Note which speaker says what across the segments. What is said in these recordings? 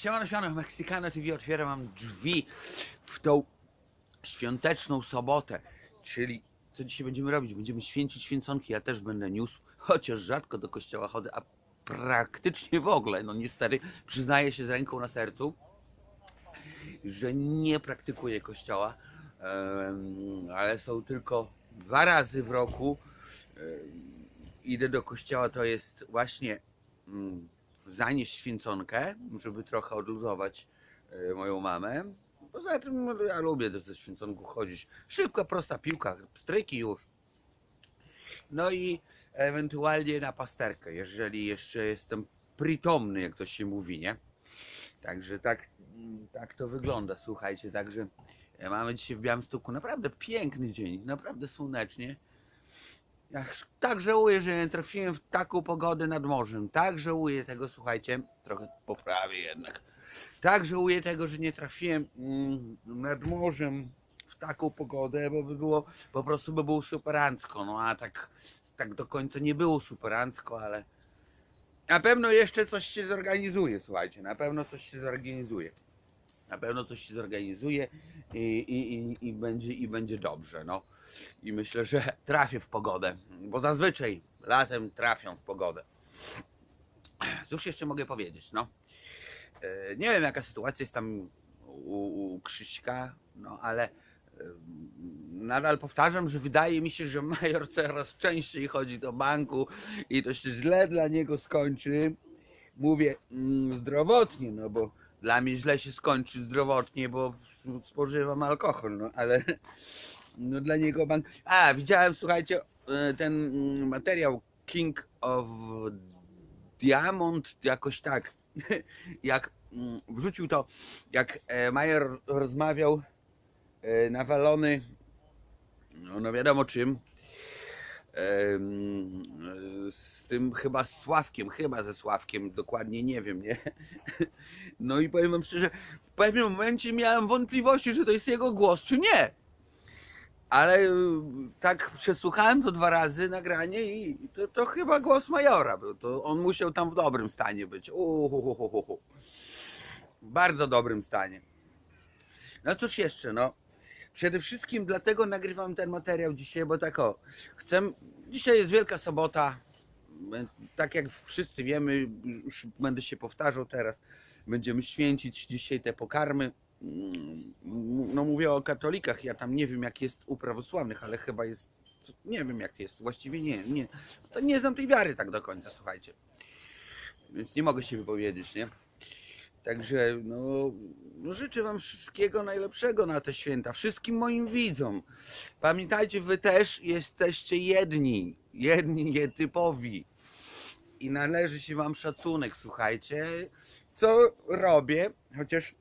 Speaker 1: Siemano, siemano, Meksykano TV otwiera wam drzwi w tą świąteczną sobotę, czyli co dzisiaj będziemy robić? Będziemy święcić święconki, ja też będę niósł, chociaż rzadko do kościoła chodzę, a praktycznie w ogóle, no niestety, przyznaję się z ręką na sercu, że nie praktykuję kościoła, ale są tylko dwa razy w roku. Idę do kościoła, to jest właśnie mm, zanieść święconkę, żeby trochę odluzować e, moją mamę. Poza tym ja lubię ze święconką chodzić. Szybka, prosta piłka, stryki już. No i ewentualnie na pasterkę, jeżeli jeszcze jestem przytomny, jak to się mówi, nie? Także tak, tak to wygląda, słuchajcie. Także e, mamy dzisiaj w Białymstoku naprawdę piękny dzień, naprawdę słonecznie. Ja tak żałuję, że nie trafiłem w taką pogodę nad morzem. Tak żałuję tego, słuchajcie, trochę poprawię jednak. Tak żałuję tego, że nie trafiłem mm, nad morzem w taką pogodę, bo by było, po prostu by było superancko. No a tak, tak do końca nie było superancko, ale na pewno jeszcze coś się zorganizuje, słuchajcie, na pewno coś się zorganizuje. Na pewno coś się zorganizuje i, i, i, i, będzie, i będzie dobrze, no. I myślę, że trafię w pogodę, bo zazwyczaj latem trafią w pogodę. Cóż jeszcze mogę powiedzieć, no. E, Nie wiem jaka sytuacja jest tam u, u Krzyśka, no ale nadal powtarzam, że wydaje mi się, że major coraz częściej chodzi do banku i to się źle dla niego skończy. Mówię mm, zdrowotnie, no bo dla mnie źle się skończy zdrowotnie, bo spożywam alkohol, no ale no dla niego bank. A, widziałem, słuchajcie, e, ten mm, materiał King of Diamond, jakoś tak. Jak mm, wrzucił to, jak e, Majer rozmawiał e, nawalony, no, no wiadomo czym, e, z tym chyba z Sławkiem, chyba ze Sławkiem, dokładnie nie wiem, nie? No i powiem wam szczerze, w pewnym momencie miałem wątpliwości, że to jest jego głos, czy nie. Ale y, tak przesłuchałem to dwa razy nagranie i to, to chyba głos Majora był. To on musiał tam w dobrym stanie być. Uhuhuhuhu. Bardzo dobrym stanie. No cóż jeszcze, no. Przede wszystkim dlatego nagrywam ten materiał dzisiaj, bo tak o, chcę, dzisiaj jest Wielka Sobota, tak jak wszyscy wiemy, już będę się powtarzał teraz, będziemy święcić dzisiaj te pokarmy. Mm, No mówię o katolikach, ja tam nie wiem jak jest u prawosławnych, ale chyba jest, nie wiem jak jest, właściwie nie, nie, to nie znam tej wiary tak do końca, słuchajcie. Więc nie mogę się wypowiedzieć, nie? Także no, no życzę Wam wszystkiego najlepszego na te święta, wszystkim moim widzom. Pamiętajcie, Wy też jesteście jedni, jedni, nietypowi. I należy się Wam szacunek, słuchajcie. Co robię, chociaż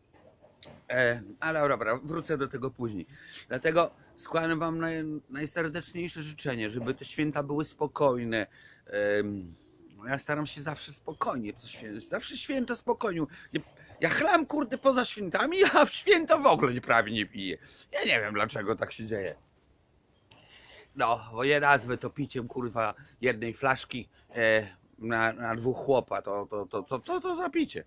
Speaker 1: E, ale dobra, wrócę do tego później. Dlatego składam Wam naj, najserdeczniejsze życzenie, żeby te święta były spokojne. No ja staram się zawsze spokojnie, zawsze święta spokojnie. Nie, ja chlam kurde poza świętami, a w święta w ogóle nie prawie nie piję. Ja nie wiem dlaczego tak się dzieje. No, bo je nazwę to piciem kurwa jednej flaszki e, na, na dwóch chłopa, to, to, to, to, to, to za picie.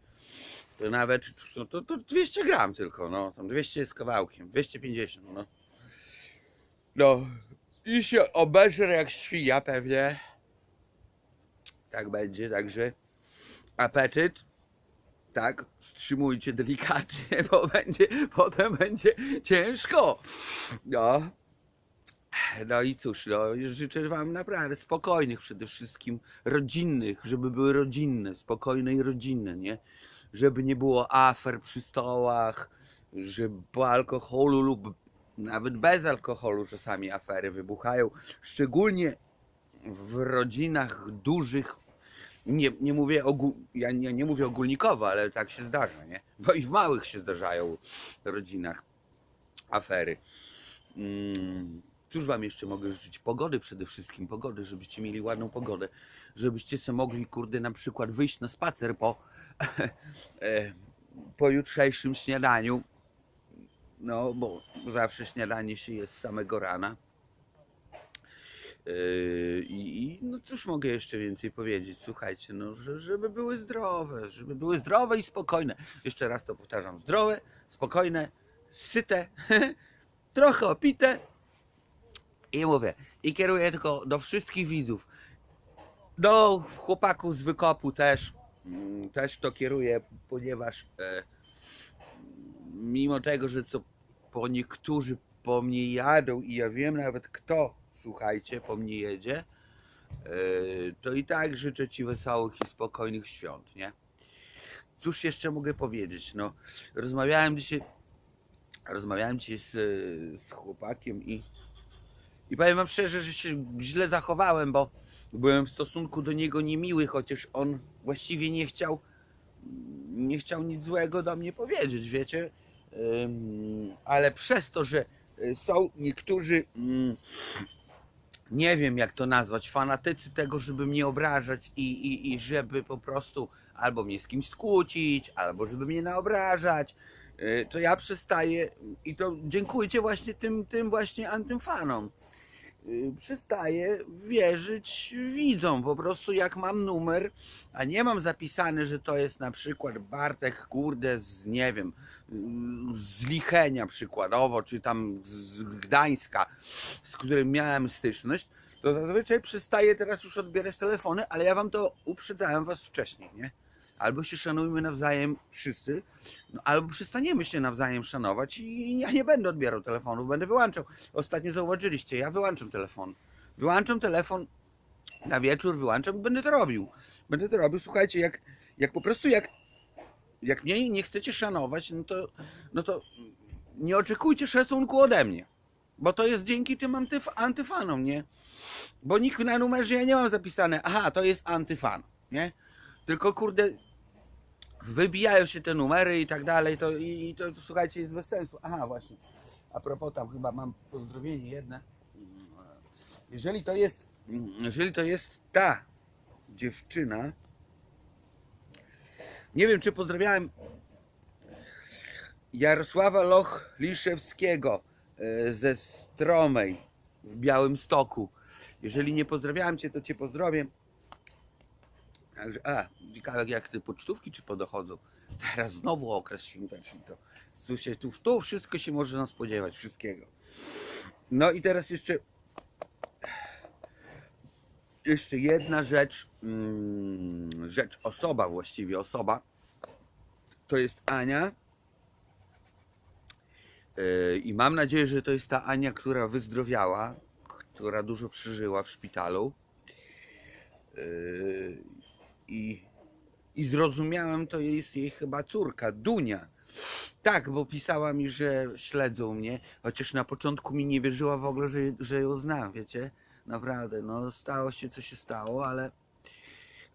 Speaker 1: To nawet no to, to 200 gram tylko, no. Tam 200 jest kawałkiem, 250, no. No. I się obeżrę jak świnia pewnie. Tak będzie, także apetyt. Tak, wstrzymujcie delikatnie, bo będzie, potem będzie ciężko. No. No i cóż, no, życzę Wam naprawdę spokojnych przede wszystkim, rodzinnych, żeby były rodzinne, spokojne i rodzinne, nie? Żeby nie było afer przy stołach, żeby po alkoholu lub nawet bez alkoholu czasami afery wybuchają, szczególnie w rodzinach dużych, nie, nie mówię ogół, ja nie, nie mówię ogólnikowo, ale tak się zdarza, nie? Bo i w małych się zdarzają rodzinach afery. Mm, Cóż wam jeszcze mogę życzyć? Pogody przede wszystkim, pogody, żebyście mieli ładną pogodę, żebyście sobie mogli, kurde, na przykład wyjść na spacer po, po jutrzejszym śniadaniu. No, bo zawsze śniadanie się jest samego rana. Yy, I, I no cóż mogę jeszcze więcej powiedzieć? Słuchajcie, no, że, żeby były zdrowe, żeby były zdrowe i spokojne. Jeszcze raz to powtarzam: zdrowe, spokojne, syte, trochę opite. I mówię, i kieruję tylko do wszystkich widzów. Do chłopaków z wykopu też. Mm, Też to kieruję, ponieważ e, mimo tego, że co po niektórzy po mnie jadą i ja wiem nawet kto, słuchajcie, po mnie jedzie, e, to i tak życzę Ci wesołych i spokojnych świąt, nie? Cóż jeszcze mogę powiedzieć? No, rozmawiałem dzisiaj, rozmawiałem dzisiaj z, z chłopakiem i, i powiem Wam szczerze, że się źle zachowałem, bo byłem w stosunku do niego niemiły, chociaż on właściwie nie chciał, nie chciał nic złego do mnie powiedzieć, wiecie? Ale przez to, że y, są niektórzy, mm, nie wiem jak to nazwać, fanatycy tego, żeby mnie obrażać i, i, i żeby po prostu albo mnie z kimś skłócić, albo żeby mnie naobrażać, y, to ja przestaję i to dziękujcie właśnie tym, tym właśnie antymfanom. Y, Przestaję wierzyć widzom. Po prostu jak mam numer, a nie mam zapisane, że to jest na przykład Bartek, kurde, z nie wiem, z Lichenia przykładowo, czy tam z Gdańska, z którym miałem styczność, to zazwyczaj przestaję teraz już odbierać telefony, ale ja wam to uprzedzałem was wcześniej, nie? Albo się szanujmy nawzajem wszyscy, no, albo przestaniemy się nawzajem szanować i ja nie będę odbierał telefonu, będę wyłączał. Ostatnio zauważyliście, ja wyłączam telefon. Wyłączam telefon na wieczór, wyłączam i będę to robił. Będę to robił, słuchajcie, jak, jak po prostu jak, jak mnie nie chcecie szanować, no to, no to nie oczekujcie szacunku ode mnie. Bo to jest dzięki tym antyf antyfanom, nie? Bo nikt na numerze ja nie mam zapisane, aha, to jest antyfan, nie? Tylko kurde, wybijają się te numery i tak dalej, to, i, i to słuchajcie, jest bez sensu. Aha, właśnie, a propos tam chyba mam pozdrowienie jedne. Jeżeli to jest, jeżeli to jest ta dziewczyna, nie wiem czy pozdrawiałem Jarosława Loch-Liszewskiego e, ze Stromej w Białym Stoku. Jeżeli nie pozdrawiałem Cię, to Cię pozdrowię. Także, a, ciekawe jak te pocztówki czy podochodzą. Teraz znowu okres świąteczny. To, tu, się, tu, tu wszystko się można spodziewać, wszystkiego. No i teraz jeszcze jeszcze jedna rzecz, mm, rzecz, osoba właściwie, osoba, to jest Ania. Yy, I mam nadzieję, że to jest ta Ania, która wyzdrowiała, która dużo przeżyła w szpitalu. I, I zrozumiałem, to jest jej chyba córka, Dunia. Tak, bo pisała mi, że śledzą mnie, chociaż na początku mi nie wierzyła w ogóle, że, że ją znam, wiecie? Naprawdę, no stało się co się stało, ale,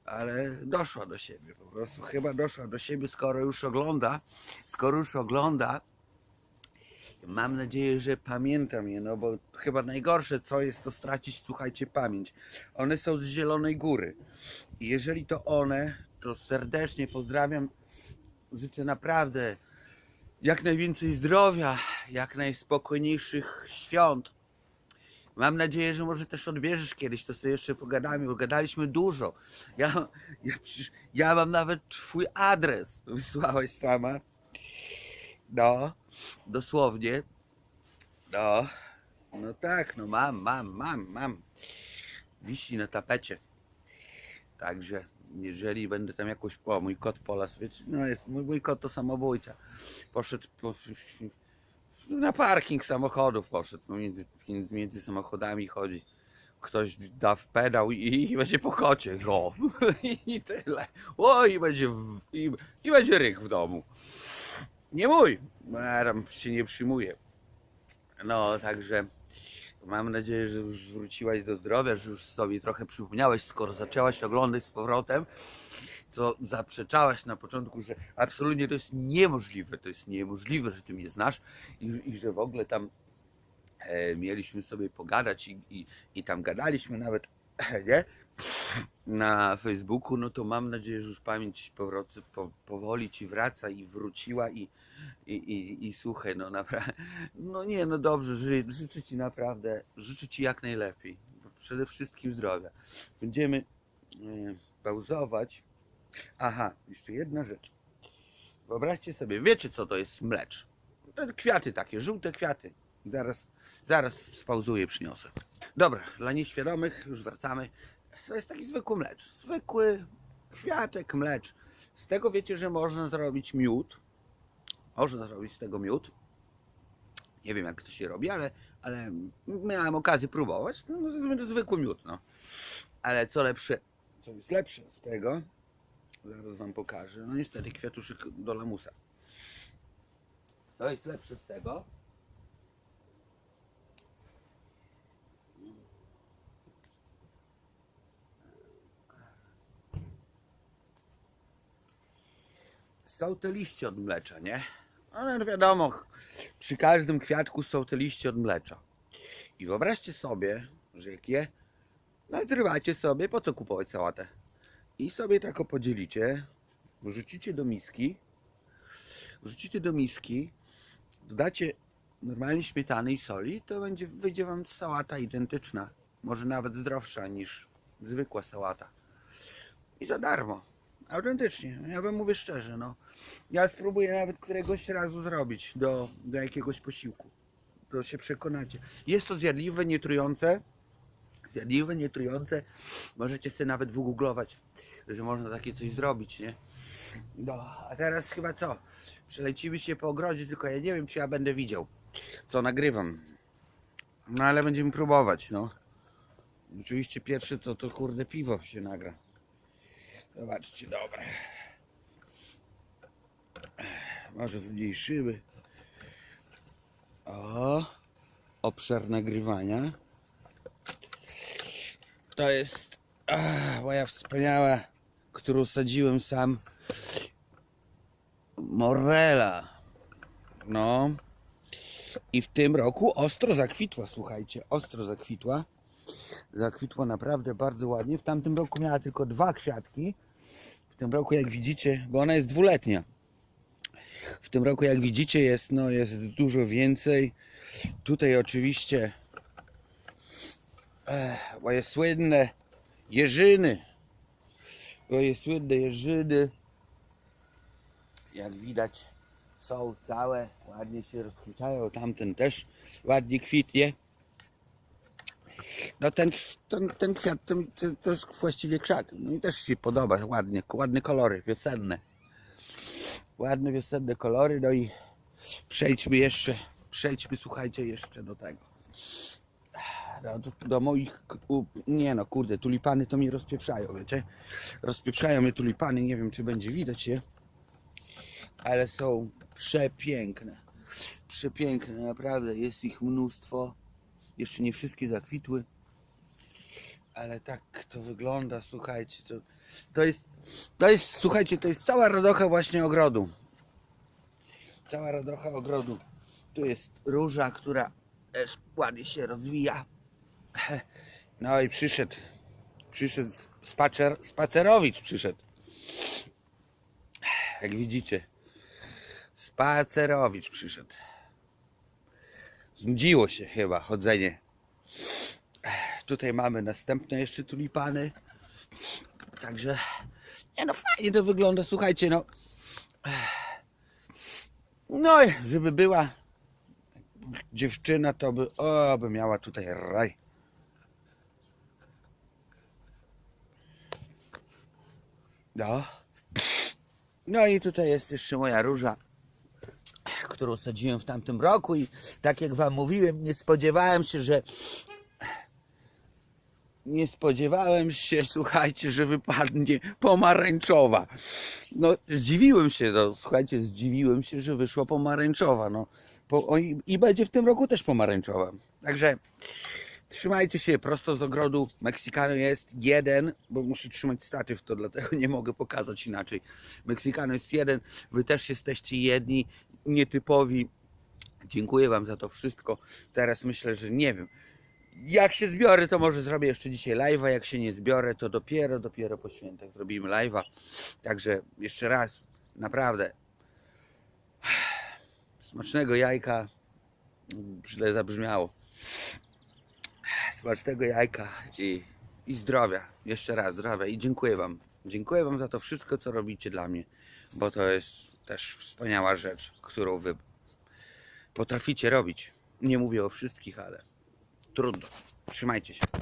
Speaker 1: ale doszła do siebie, po prostu chyba doszła do siebie, skoro już ogląda, skoro już ogląda, mam nadzieję, że pamiętam je, no bo chyba najgorsze co jest to stracić, słuchajcie, pamięć. One są z Zielonej Góry i jeżeli to one, to serdecznie pozdrawiam, życzę naprawdę jak najwięcej zdrowia, jak najspokojniejszych świąt. Mam nadzieję, że może też odbierzesz kiedyś, to sobie jeszcze pogadamy, bo gadaliśmy dużo. Ja, ja, ja mam nawet twój adres, wysłałaś sama. No, dosłownie. No, no tak, no mam, mam, mam, mam. Wisi na tapecie. Także, jeżeli będę tam jakoś, o mój kot polas, wiecie, no jest, mój, mój kot to samobójca. Poszedł, po, na parking samochodów poszedł, no między, między, między samochodami chodzi. Ktoś da w pedał i, i będzie po kocie. O, i tyle. O, i będzie, w, i, i będzie ryk w domu. Nie mój, tam się nie przyjmuję. No, także mam nadzieję, że już wróciłaś do zdrowia, że już sobie trochę przypomniałeś, skoro zaczęłaś oglądać z powrotem, co zaprzeczałaś na początku, że absolutnie to jest niemożliwe, to jest niemożliwe, że ty mnie znasz i, i że w ogóle tam e, mieliśmy sobie pogadać i, i, i tam gadaliśmy nawet, nie? Na Facebooku, no to mam nadzieję, że już pamięć powroty, po, powoli ci wraca i wróciła i, i, i, i słuchaj, no naprawdę, no nie, no dobrze, ży, życzę ci naprawdę, życzę ci jak najlepiej. przede wszystkim zdrowia. Będziemy e, pauzować. Aha, jeszcze jedna rzecz. Wyobraźcie sobie, wiecie co to jest mlecz? To kwiaty takie, żółte kwiaty. Zaraz, zaraz spauzuję, przyniosę. Dobra, dla nieświadomych już wracamy. To jest taki zwykły mlecz. Zwykły kwiatek mlecz. Z tego wiecie, że można zrobić miód. Można zrobić z tego miód. Nie wiem jak to się robi, ale, ale miałem okazję próbować. No, to jest zwykły miód, no. Ale co lepsze, co jest lepsze z tego, zaraz wam pokażę. No niestety kwiatuszek do lamusa. Co jest lepsze z tego? Są te liście od mlecza, nie? Ale wiadomo, przy każdym kwiatku są te liście od mlecza. I wyobraźcie sobie, że jak je nazrywacie sobie, po co kupować sałatę? I sobie tak podzielicie, wrzucicie do miski, wrzucicie do miski, dodacie normalnie śmietany i soli, to będzie, wyjdzie wam sałata identyczna. Może nawet zdrowsza niż zwykła sałata. I za darmo. Autentycznie. Ja wam mówię szczerze, no. Ja spróbuję nawet któregoś razu zrobić do, do jakiegoś posiłku. To się przekonacie. Jest to zjadliwe, nietrujące. Zjadliwe, nietrujące. Możecie sobie nawet wygooglować, że można takie coś zrobić, nie? No, a teraz chyba co? Przelecimy się po ogrodzie, tylko ja nie wiem, czy ja będę widział, co nagrywam. No ale będziemy próbować, no. Oczywiście pierwszy to, to kurde piwo się nagra. Zobaczcie, dobre. Może zmniejszymy. O, obszar nagrywania. To jest ah, moja wspaniała, którą sadziłem sam. Morela. No. I w tym roku ostro zakwitła, słuchajcie, ostro zakwitła. Zakwitła naprawdę bardzo ładnie. W tamtym roku miała tylko dwa kwiatki. W tym roku, jak widzicie, bo ona jest dwuletnia. W tym roku, jak widzicie, jest, no, jest dużo więcej. Tutaj oczywiście eh, moje słynne jeżyny. Moje słynne jeżyny. Jak widać, są całe, ładnie się rozkwitają. Tamten też ładnie kwitnie. No ten, ten, ten kwiat to, to, to jest właściwie krzak. No i też się podoba, ładnie, ładne kolory, wiosenne. Ładne wiosenne kolory, no i przejdźmy jeszcze, przejdźmy słuchajcie jeszcze do tego. Do, do, do moich, nie no kurde, tulipany to mnie rozpieprzają, wiecie? Rozpieprzają mnie tulipany, nie wiem czy będzie widać je, ale są przepiękne. Przepiękne, naprawdę, jest ich mnóstwo. Jeszcze nie wszystkie zakwitły, ale tak to wygląda, słuchajcie, to, to jest, to jest, słuchajcie, to jest cała radocha właśnie ogrodu. Cała radocha ogrodu. Tu jest róża, która też ładnie się rozwija. No i przyszedł, przyszedł spacer, spacerowicz przyszedł. Jak widzicie, spacerowicz przyszedł. Znudziło się chyba chodzenie. Tutaj mamy następne jeszcze tulipany. Także, nie no fajnie to wygląda, słuchajcie, no. No, żeby była dziewczyna, to by, o, by miała tutaj raj. No. No i tutaj jest jeszcze moja róża, którą sadziłem w tamtym roku i tak jak wam mówiłem, nie spodziewałem się, że nie spodziewałem się, słuchajcie, że wypadnie pomarańczowa. No, zdziwiłem się, no, słuchajcie, zdziwiłem się, że wyszła pomarańczowa, no. Po, i, I będzie w tym roku też pomarańczowa. Także trzymajcie się prosto z ogrodu. Meksykano jest jeden, bo muszę trzymać statyw, to dlatego nie mogę pokazać inaczej. Meksykano jest jeden, wy też jesteście jedni, nietypowi. Dziękuję wam za to wszystko. Teraz myślę, że nie wiem. Jak się zbiorę, to może zrobię jeszcze dzisiaj live'a. Jak się nie zbiorę, to dopiero, dopiero po świętach zrobimy live'a. Także jeszcze raz, naprawdę smacznego jajka. Źle zabrzmiało. smacznego jajka i, i zdrowia. Jeszcze raz zdrowia i dziękuję Wam. Dziękuję Wam za to wszystko, co robicie dla mnie, bo to jest też wspaniała rzecz, którą Wy potraficie robić. Nie mówię o wszystkich, ale trudno. Trzymajcie się.